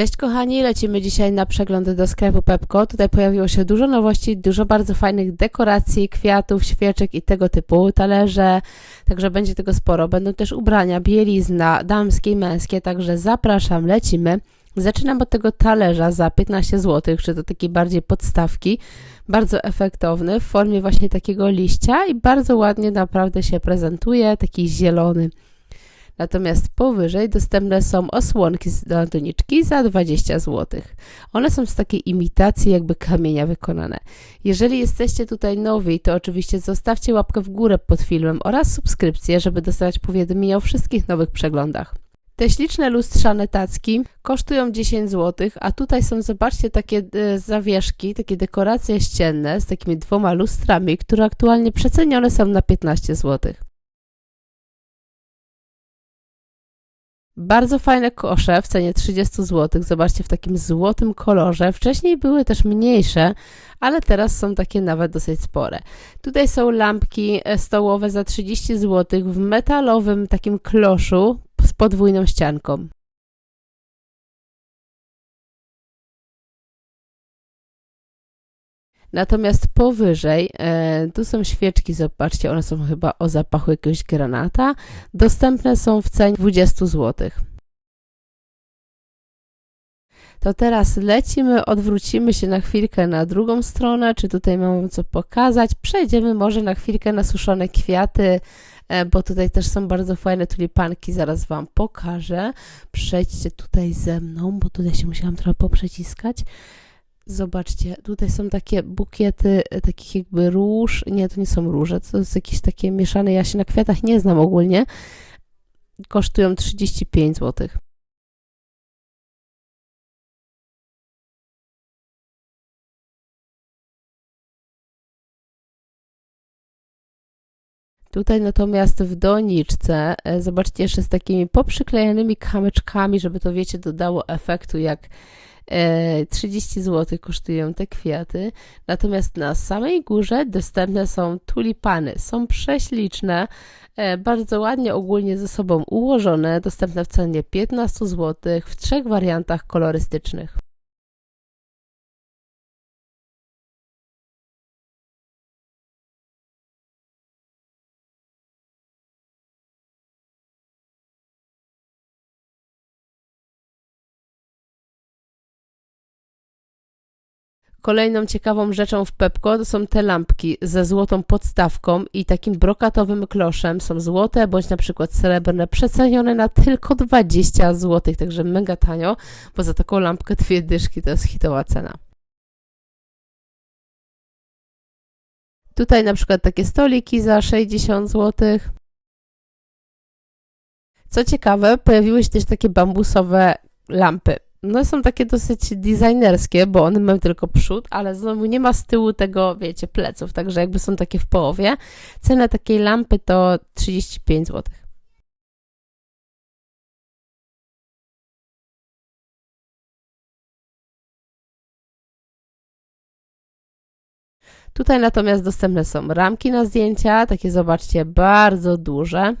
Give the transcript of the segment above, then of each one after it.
Cześć kochani, lecimy dzisiaj na przegląd do sklepu Pepko. Tutaj pojawiło się dużo nowości, dużo bardzo fajnych dekoracji, kwiatów, świeczek i tego typu, talerze, także będzie tego sporo. Będą też ubrania, bielizna, damskie i męskie, także zapraszam, lecimy. Zaczynam od tego talerza za 15 zł, czy to takiej bardziej podstawki, bardzo efektowny w formie właśnie takiego liścia i bardzo ładnie naprawdę się prezentuje, taki zielony. Natomiast powyżej dostępne są osłonki do doniczki za 20 zł. One są z takiej imitacji jakby kamienia wykonane. Jeżeli jesteście tutaj nowi, to oczywiście zostawcie łapkę w górę pod filmem oraz subskrypcję, żeby dostawać powiadomienia o wszystkich nowych przeglądach. Te śliczne lustrzane tacki kosztują 10 zł, a tutaj są, zobaczcie, takie e, zawieszki, takie dekoracje ścienne z takimi dwoma lustrami, które aktualnie przecenione są na 15 zł. Bardzo fajne kosze w cenie 30 zł. Zobaczcie, w takim złotym kolorze. Wcześniej były też mniejsze, ale teraz są takie nawet dosyć spore. Tutaj są lampki e, stołowe za 30 zł w metalowym takim kloszu z podwójną ścianką. Natomiast powyżej, e, tu są świeczki, zobaczcie, one są chyba o zapachu jakiegoś granata. Dostępne są w cenie 20 zł. To teraz lecimy, odwrócimy się na chwilkę na drugą stronę, czy tutaj mam wam co pokazać. Przejdziemy może na chwilkę na suszone kwiaty, e, bo tutaj też są bardzo fajne tulipanki, zaraz wam pokażę. Przejdźcie tutaj ze mną, bo tutaj się musiałam trochę poprzeciskać. Zobaczcie, tutaj są takie bukiety e, takich jakby róż. Nie, to nie są róże, to jest jakieś takie mieszane. Ja się na kwiatach nie znam ogólnie. Kosztują 35 zł. Tutaj natomiast w doniczce, e, zobaczcie jeszcze z takimi poprzyklejanymi kamyczkami, żeby to wiecie, dodało efektu jak 30 zł kosztują te kwiaty. Natomiast na samej górze dostępne są tulipany. Są prześliczne, e, bardzo ładnie ogólnie ze sobą ułożone, dostępne w cenie 15 zł w trzech wariantach kolorystycznych. Kolejną ciekawą rzeczą w Pepko to są te lampki ze złotą podstawką i takim brokatowym kloszem. Są złote bądź na przykład srebrne, przecenione na tylko 20 zł, także mega tanio, bo za taką lampkę dwie dyszki to jest hitowa cena. Tutaj na przykład takie stoliki za 60 zł. Co ciekawe, pojawiły się też takie bambusowe lampy. No są takie dosyć designerskie, bo one mają tylko przód, ale znowu nie ma z tyłu tego, wiecie, pleców, także jakby są takie w połowie. Cena takiej lampy to 35 zł. Tutaj natomiast dostępne są ramki na zdjęcia, takie zobaczcie, bardzo duże.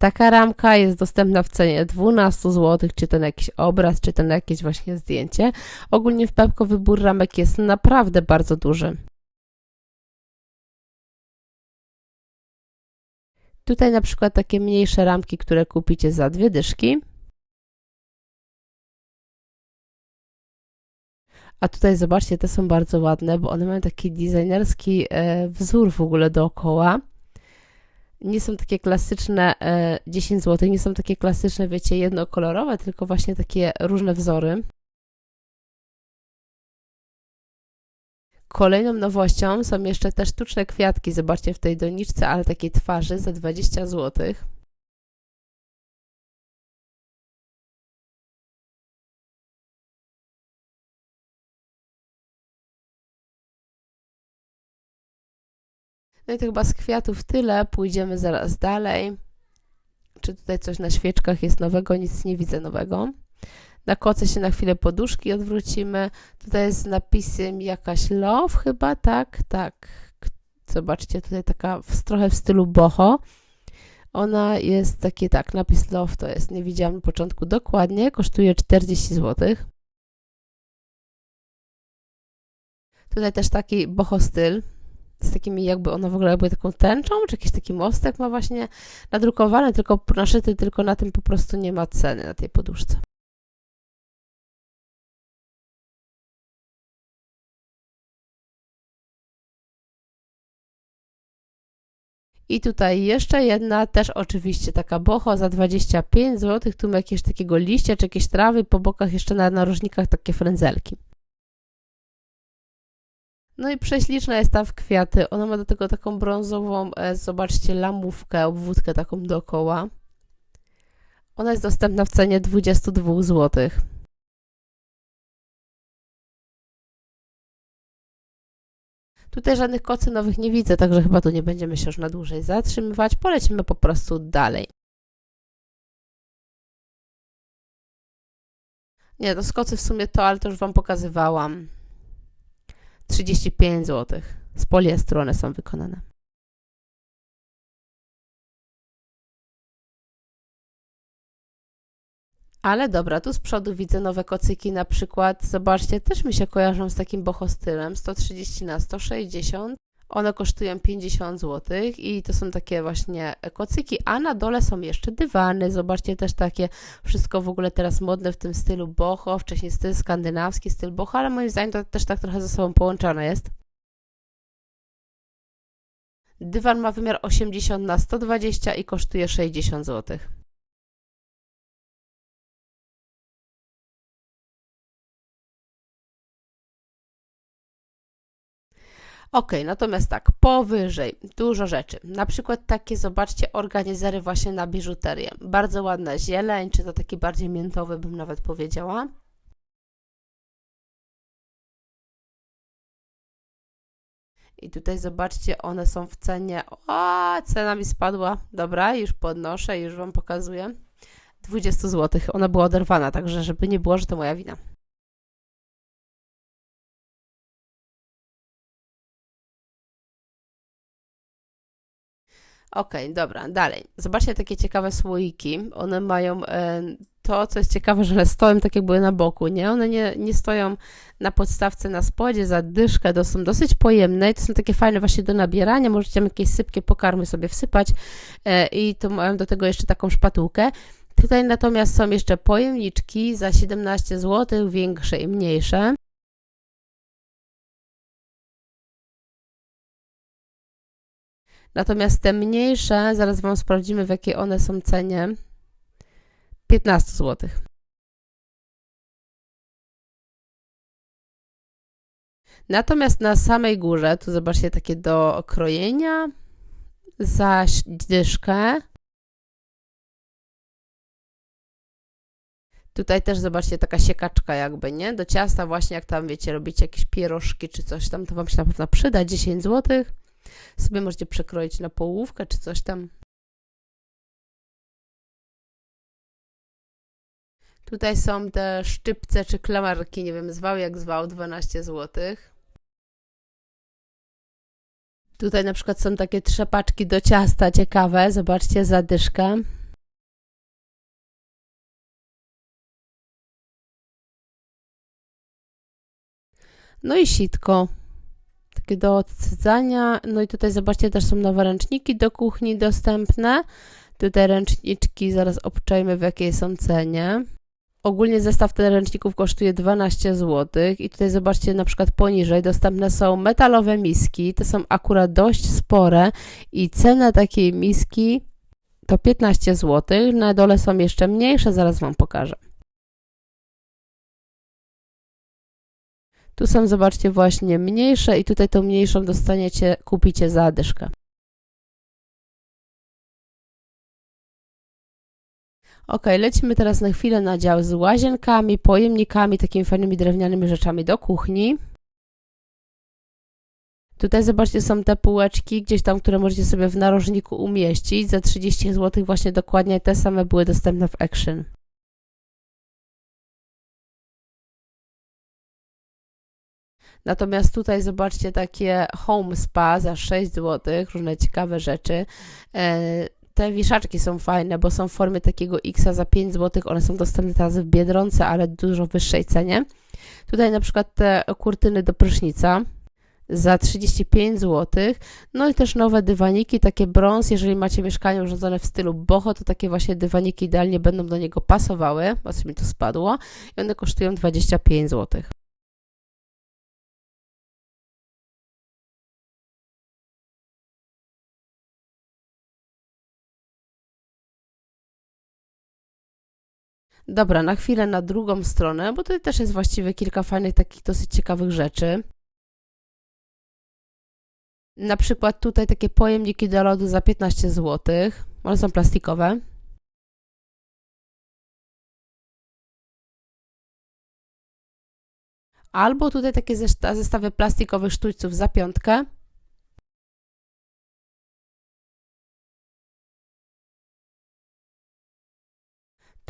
Taka ramka jest dostępna w cenie 12 zł, czy to na jakiś obraz, czy to na jakieś właśnie zdjęcie. Ogólnie w Pepko wybór ramek jest naprawdę bardzo duży. Tutaj na przykład takie mniejsze ramki, które kupicie za dwie dyszki. A tutaj zobaczcie, te są bardzo ładne, bo one mają taki designerski e, wzór w ogóle dookoła nie są takie klasyczne e, 10 zł, nie są takie klasyczne, wiecie, jednokolorowe, tylko właśnie takie różne wzory. Kolejną nowością są jeszcze te sztuczne kwiatki, zobaczcie w tej doniczce, ale takiej twarzy za 20 zł. No i to chyba z kwiatów tyle. Pójdziemy zaraz dalej. Czy tutaj coś na świeczkach jest nowego? Nic nie widzę nowego. Na koce się na chwilę poduszki odwrócimy. Tutaj jest z napisem jakaś love chyba, tak? Tak. Zobaczcie, tutaj taka w, trochę w stylu boho. Ona jest taki, tak, napis love to jest, nie widziałam na początku dokładnie, kosztuje 40 zł. Tutaj też taki boho styl, z takimi jakby ona w ogóle jakby taką tęczą, czy jakiś taki mostek ma właśnie nadrukowany, tylko naszyty, tylko na tym po prostu nie ma ceny na tej poduszce. I tutaj jeszcze jedna, też oczywiście taka boho za 25 zł, tu ma jakieś takiego liścia, czy jakieś trawy, po bokach jeszcze na narożnikach takie frędzelki. No i prześliczna jest ta w kwiaty. Ona ma do tego taką brązową, e, zobaczcie, lamówkę, obwódkę taką dookoła. Ona jest dostępna w cenie 22 zł. Tutaj żadnych kocy nowych nie widzę, także chyba tu nie będziemy się już na dłużej zatrzymywać. Polecimy po prostu dalej. Nie, to skocy w sumie to, ale to już Wam pokazywałam. 35 zł. Z poliestru one są wykonane. Ale dobra, tu z przodu widzę nowe kocyki, na przykład, zobaczcie, też mi się kojarzą z takim boho stylem, 130 na 160. One kosztują 50 zł i to są takie właśnie kocyki, a na dole są jeszcze dywany. Zobaczcie też takie wszystko w ogóle teraz modne w tym stylu boho, wcześniej styl skandynawski, styl boho, ale moim zdaniem to też tak trochę ze sobą połączone jest. Dywan ma wymiar 80 na 120 i kosztuje 60 zł. Ok, natomiast tak, powyżej dużo rzeczy. Na przykład takie, zobaczcie, organizery właśnie na biżuterię. Bardzo ładna zieleń, czy to taki bardziej miętowy, bym nawet powiedziała. I tutaj zobaczcie, one są w cenie. O, cena mi spadła. Dobra, już podnoszę, już Wam pokazuję. 20 zł. Ona była oderwana, także żeby nie było, że to moja wina. Ok, dobra, dalej. Zobaczcie takie ciekawe słoiki. One mają e, to, co jest ciekawe, że stoją tak jakby na boku, nie? One nie, nie stoją na podstawce na spodzie, za dyszkę, to są dosyć pojemne i to są takie fajne właśnie do nabierania. Możecie tam jakieś sypkie pokarmy sobie wsypać e, i to mają do tego jeszcze taką szpatułkę. Tutaj natomiast są jeszcze pojemniczki za 17 zł, większe i mniejsze. Natomiast te mniejsze, zaraz Wam sprawdzimy, w jakiej one są cenie. 15 zł. Natomiast na samej górze, tu zobaczcie takie do krojenia za dyszkę. Tutaj też zobaczcie taka siekaczka jakby, nie? Do ciasta właśnie jak tam wiecie, robicie jakieś pierożki czy coś tam, to Wam się na pewno przyda, 10 zł. Sobie możecie przekroić na połówkę czy coś tam. Tutaj są te szczypce czy klamarki, nie wiem, zwał jak zwał, 12 zł. Tutaj na przykład są takie trzepaczki do ciasta ciekawe, zobaczcie, zadyszka. No i sitko, do odsydzania. No i tutaj zobaczcie, też są nowe ręczniki do kuchni dostępne. Tutaj ręczniczki, zaraz obczajmy w jakiej są cenie. Ogólnie zestaw tych ręczników kosztuje 12 zł i tutaj zobaczcie na przykład poniżej dostępne są metalowe miski, te są akurat dość spore i cena takiej miski to 15 zł, na dole są jeszcze mniejsze, zaraz Wam pokażę. Tu są, zobaczcie, właśnie mniejsze i tutaj tą mniejszą dostaniecie, kupicie za dyszkę. Ok, lecimy teraz na chwilę na dział z łazienkami, pojemnikami, takimi fajnymi drewnianymi rzeczami do kuchni. Tutaj zobaczcie, są te półeczki gdzieś tam, które możecie sobie w narożniku umieścić. Za 30 zł właśnie dokładnie te same były dostępne w Action. Natomiast tutaj zobaczcie takie home spa za 6 zł, różne ciekawe rzeczy. E, te wieszaczki są fajne, bo są w formie takiego X za 5 zł. One są dostępne teraz w Biedronce, ale w dużo wyższej cenie. Tutaj na przykład te kurtyny do prysznica za 35 zł. No i też nowe dywaniki, takie brąz. Jeżeli macie mieszkanie urządzone w stylu boho, to takie właśnie dywaniki idealnie będą do niego pasowały. Właśnie mi to spadło. I one kosztują 25 zł. Dobra, na chwilę na drugą stronę, bo tutaj też jest właściwie kilka fajnych, takich dosyć ciekawych rzeczy. Na przykład tutaj takie pojemniki do lodu za 15 zł. One są plastikowe. Albo tutaj takie zesta- zestawy plastikowych sztućców za piątkę.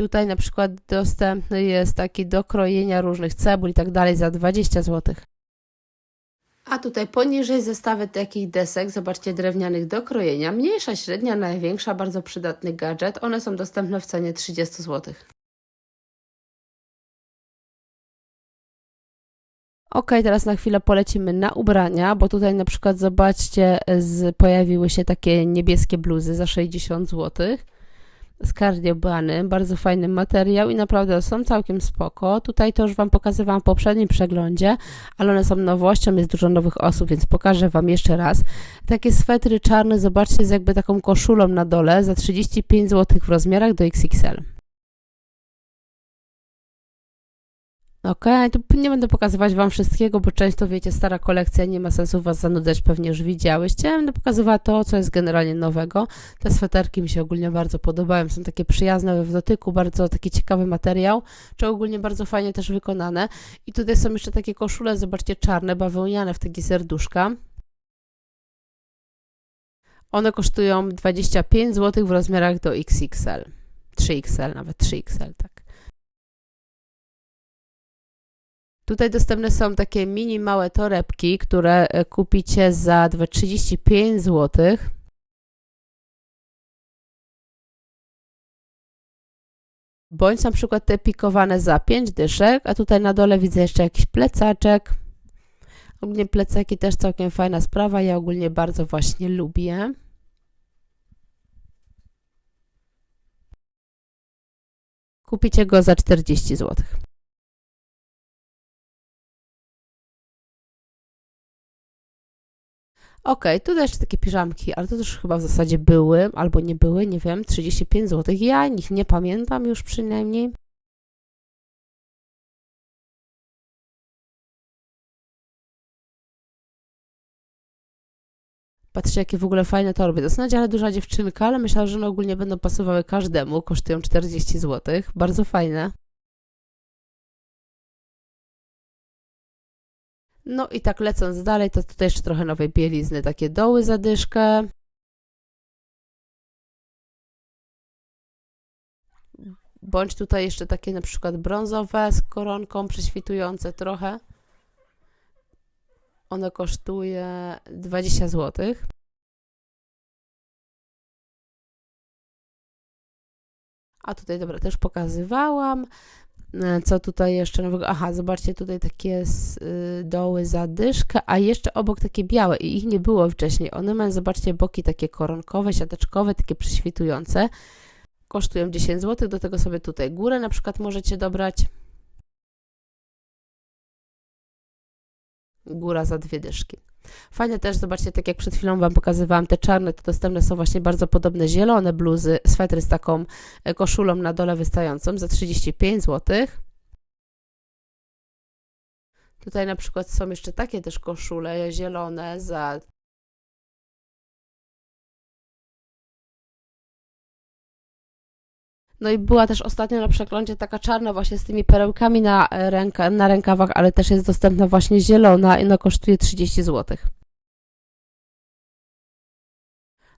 Tutaj na przykład dostępny jest taki do krojenia różnych cebul i tak dalej za 20 zł. A tutaj poniżej zestawy takich desek, zobaczcie, drewnianych do krojenia. Mniejsza, średnia, największa, bardzo przydatny gadżet. One są dostępne w cenie 30 zł. Ok, teraz na chwilę polecimy na ubrania, bo tutaj na przykład zobaczcie, z, pojawiły się takie niebieskie bluzy za 60 zł z kardiobany, bardzo fajny materiał i naprawdę są całkiem spoko. Tutaj to już Wam pokazywałam w poprzednim przeglądzie, ale one są nowością, jest dużo nowych osób, więc pokażę Wam jeszcze raz. Takie swetry czarne, zobaczcie, z jakby taką koszulą na dole za 35 zł w rozmiarach do XXL. Ok, tu nie będę pokazywać Wam wszystkiego, bo często wiecie, stara kolekcja, nie ma sensu Was zanudzać, pewnie już widziałyście. Będę pokazywała to, co jest generalnie nowego. Te sweterki mi się ogólnie bardzo podobają, są takie przyjazne w dotyku, bardzo taki ciekawy materiał, czy ogólnie bardzo fajnie też wykonane. I tutaj są jeszcze takie koszule, zobaczcie, czarne, bawełniane w takie serduszka. One kosztują 25 zł w rozmiarach do XXL. 3XL, nawet 3XL, tak. Tutaj dostępne są takie mini małe torebki, które e, kupicie za 35 zł. Bądź na przykład te pikowane za 5 dyszek, a tutaj na dole widzę jeszcze jakiś plecaczek. Ogólnie plecaki też całkiem fajna sprawa, ja ogólnie bardzo właśnie lubię. Kupicie go za 40 zł. Ok, tutaj jeszcze takie piżamki, ale to też chyba w zasadzie były, albo nie były, nie wiem, 35 zł. Ja ich nie pamiętam już przynajmniej. Patrzcie, jakie w ogóle fajne torby. To ale duża dziewczynka, ale myślę, że one ogólnie będą pasowały każdemu. Kosztują 40 zł. Bardzo fajne. No i tak lecąc dalej, to tutaj jeszcze trochę nowej bielizny, takie doły zadyszkę. Bądź tutaj jeszcze takie na przykład brązowe z koronką, prześwitujące trochę. One kosztuje 20 zł. A tutaj, dobra, też pokazywałam. E, co tutaj jeszcze nowego? Aha, zobaczcie, tutaj takie y, doły zadyszkę, a jeszcze obok takie białe i ich nie było wcześniej. One mają, zobaczcie, boki takie koronkowe, siateczkowe, takie prześwitujące. Kosztują 10 zł, do tego sobie tutaj górę na przykład możecie dobrać. Góra za dwie dyszki. Fajne też, zobaczcie, tak jak przed chwilą Wam pokazywałam, te czarne, to dostępne są właśnie bardzo podobne zielone bluzy, swetry z taką e, koszulą na dole wystającą za 35 zł. Tutaj na przykład są jeszcze takie też koszule zielone za No i była też ostatnio na przeglądzie taka czarna właśnie z tymi perełkami na, ręka, na rękawach, ale też jest dostępna właśnie zielona i ona kosztuje 30 zł.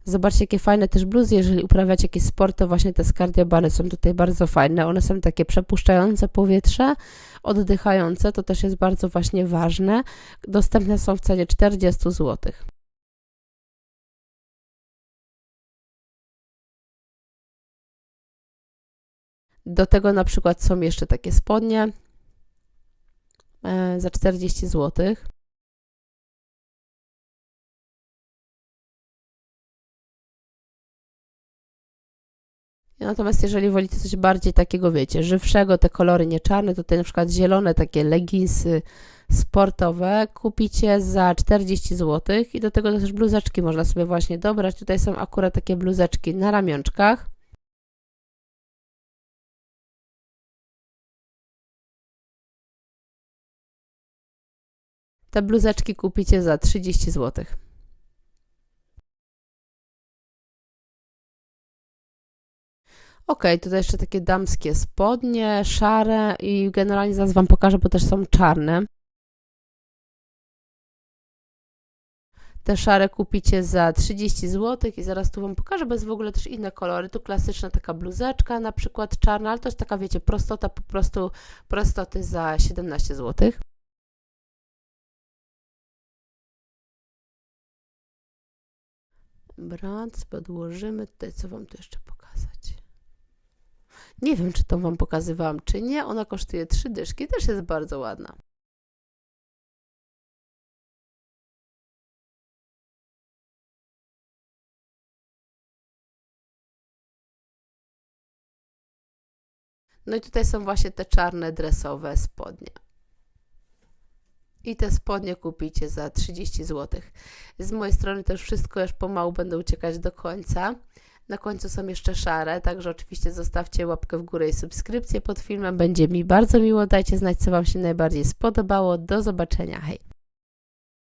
Zobaczcie, jakie fajne też bluzy, jeżeli uprawiacie jakieś sport, to właśnie te skardiobany są tutaj bardzo fajne. One są takie przepuszczające powietrze, oddychające, to też jest bardzo właśnie ważne. Dostępne są w cenie 40 zł. Do tego na przykład są jeszcze takie spodnie e, za 40 zł. Natomiast jeżeli wolicie coś bardziej takiego, wiecie, żywszego, te kolory nie czarne, to tutaj na przykład zielone takie leginsy sportowe kupicie za 40 zł i do tego też bluzeczki można sobie właśnie dobrać. Tutaj są akurat takie bluzeczki na ramionczkach. Te bluzeczki kupicie za 30 zł. Ok, tutaj jeszcze takie damskie spodnie, szare i generalnie zaraz Wam pokażę, bo też są czarne. Te szare kupicie za 30 zł i zaraz tu Wam pokażę, bo jest w ogóle też inne kolory. Tu klasyczna taka bluzeczka, na przykład czarna, ale jest taka, wiecie, prostota, po prostu prostoty za 17 zł. Brac, podłożymy tutaj, co Wam tu jeszcze pokazać. Nie wiem, czy to Wam pokazywałam, czy nie. Ona kosztuje 3 dyszki, też jest bardzo ładna. No i tutaj są właśnie te czarne dresowe spodnie. I te spodnie kupicie za 30 zł. Z mojej strony już wszystko, już pomału będę uciekać do końca. Na końcu są jeszcze szare, także oczywiście zostawcie łapkę w górę i subskrypcję pod filmem. Będzie mi bardzo miło. Dajcie znać, co Wam się najbardziej spodobało. Do zobaczenia. Hej!